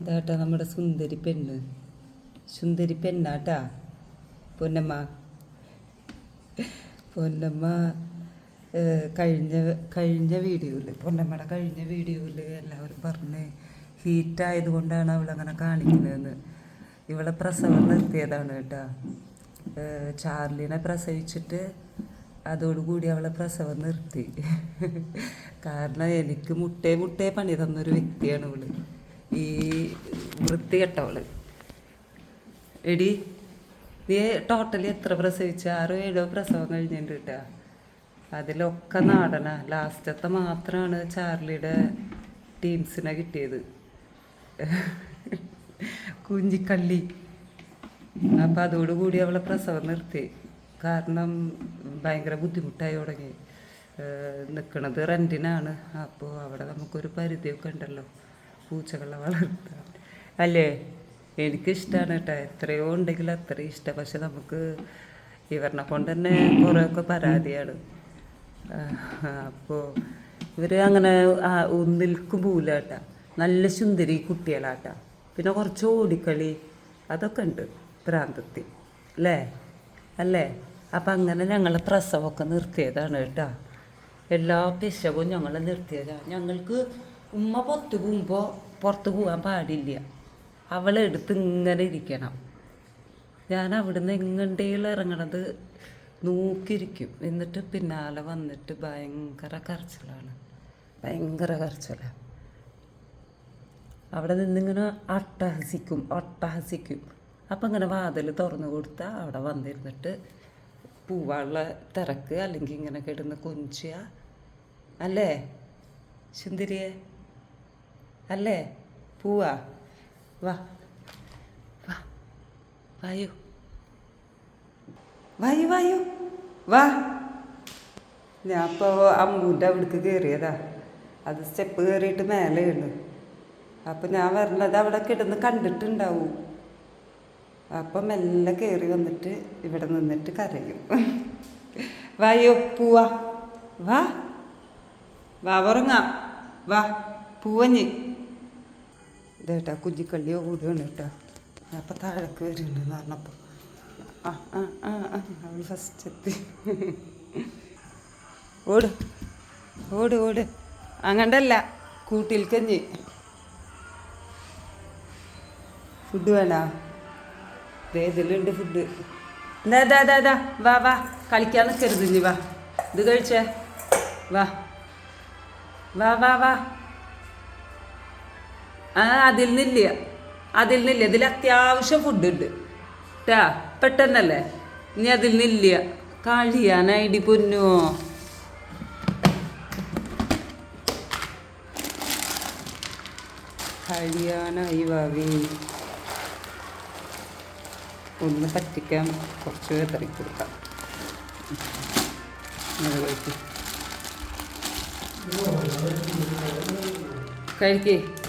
ഇതാട്ടാ നമ്മുടെ സുന്ദരി പെണ്ണ്. സുന്ദരി പെണ്ണാട്ടാ. പൊന്നമ്മ. പൊന്നമ്മ കഴിഞ്ഞ കഴിഞ്ഞ വീഡിയോയിൽ പൊന്നമ്മയുടെ കഴിഞ്ഞ വീഡിയോയിൽ എല്ലാവരും പറഞ്ഞ് ഹീറ്റായത് കൊണ്ടാണ് അവളങ്ങനെ കാണിക്കുന്നതെന്ന്. ഇവളെ പ്രസവം നിർത്തിയതാണ് കേട്ടോ. ചാർലിനെ പ്രസവിച്ചിട്ട് അതോടുകൂടി അവളെ പ്രസവം നിർത്തി. കാരണം എനിക്ക് മുട്ടേ മുട്ടേ പണി തന്നൊരു വ്യക്തിയാണ് ഇവൾ. ഈ വൃത്തികെട്ടവൾ. എടി നീ ടോട്ടലി എത്ര പ്രസവിച്ച? ആറോ ഏഴോ പ്രസവം കഴിഞ്ഞിട്ടുണ്ട്? കിട്ടുക അതിലൊക്കെ നാടന. ലാസ്റ്റത്തെ മാത്രമാണ് ചാർലിയുടെ ടീംസിനെ കിട്ടിയത്. കുഞ്ഞിക്കള്ളി അപ്പം അതോടുകൂടി അവളെ പ്രസവം നിർത്തി. കാരണം ഭയങ്കര ബുദ്ധിമുട്ടായി തുടങ്ങി. നിൽക്കണത് റെന്റിനാണ് അപ്പോൾ അവിടെ നമുക്കൊരു പരിധിയൊക്കെ ഉണ്ടല്ലോ. പൂച്ചകളെ വളർത്താൻ. അല്ലേ? എനിക്കിഷ്ടമാണ് കേട്ടോ എത്രയോ ഉണ്ടെങ്കിൽ അത്രയും ഇഷ്ടം. പക്ഷെ നമുക്ക് ഇവരെ കൊണ്ട് തന്നെ കുറേയൊക്കെ പരാതിയാണ്. അപ്പോൾ ഇവർ അങ്ങനെ ഒന്നിൽക്കും പോവില്ല കേട്ടാ നല്ല സുന്ദരി കുട്ടികളാട്ടാ പിന്നെ കുറച്ച് ഓടിക്കളി അതൊക്കെ ഉണ്ട് പ്രാന്തത്തിൽ. അല്ലേ? അല്ലേ? അപ്പം അങ്ങനെ ഞങ്ങൾ പ്രസവമൊക്കെ നിർത്തിയതാണ് കേട്ടോ എല്ലാ പിശവും ഞങ്ങൾ നിർത്തിയതാണ് ഞങ്ങൾക്ക് ഉമ്മ പുറത്ത് പോകുമ്പോൾ പുറത്ത് പോകാൻ പാടില്ല. അവളെടുത്ത് ഇങ്ങനെ ഇരിക്കണം. ഞാൻ അവിടുന്ന് എങ്ങണ്ടേലും ഇറങ്ങണത് നോക്കിയിരിക്കും. എന്നിട്ട് പിന്നാലെ വന്നിട്ട് ഭയങ്കര കരച്ചിലാണ്. ഭയങ്കര കരച്ചിലാണ് അവിടെ നിന്നിങ്ങനെ അട്ടഹസിക്കും അട്ടഹസിക്കും. അപ്പം ഇങ്ങനെ വാതിൽ തുറന്നു കൊടുത്താൽ അവിടെ വന്നിരുന്നിട്ട് പൂവാനുള്ള തിരക്ക് അല്ലെങ്കിൽ ഇങ്ങനെ കിടന്ന് കൊഞ്ചുക അല്ലേ? സുന്ദരിയെ? അല്ലേ? പൂവാ. വാ. വാ. വായു. വായു വായു. വാ. ഞാൻ ആ അമ്മൂന്റെ അവിടേക്ക് കയറിയതാ അത് സ്റ്റെപ്പ് കയറിയിട്ട് മേലെയാണ് അപ്പം ഞാൻ വരണത് അവിടെ കിടന്ന് കണ്ടിട്ടുണ്ടാവും. അപ്പം മെല്ലെ കയറി വന്നിട്ട് ഇവിടെ നിന്നിട്ട് കരയും. വായോ പൂവാ. വാ. വാ ഉറങ്ങാം. വാ പൂവഞ്ഞ്. ഇതേട്ടാ കുഞ്ഞിക്കള്ളിയോ കൂടിയാണ് കേട്ടോ. അപ്പം താഴേക്ക് വരുന്നുണ്ടെന്ന് പറഞ്ഞപ്പോൾ ആ ആ ആ ആ അവൾ ഫസ്റ്റ് എത്തി. ഓട് ഓട് ഓട്. അങ്ങണ്ടല്ല കൂട്ടിൽ കഞ്ഞി. ഫുഡ് വേണോ? ഇതിലുണ്ട് ഫുഡ് എന്താ അതാ അതാ വാ വാ. കളിക്കാൻ നിൽക്കരുത് ഇനി വാ. ഇത് കഴിച്ചേ. വാ. വാ വാ വാ. അതിൽ നിന്നില്ല. അതിൽ നിന്നില്ല. ഇതിൽ അത്യാവശ്യം ഫുഡ് ഉണ്ട്. ട്ടാ പെട്ടെന്നല്ലേ? ഇനി അതിൽ നിന്നില്ല. കഴിയാനായിടി പൊന്നോ. കഴിയാനായി വാവി. ഒന്ന് പറ്റിക്കാൻ കുറച്ച് വെതറി കൊടുക്കാം. കഴിക്ക്.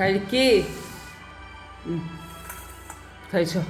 കഴിക്കേ. കഴിച്ചോ?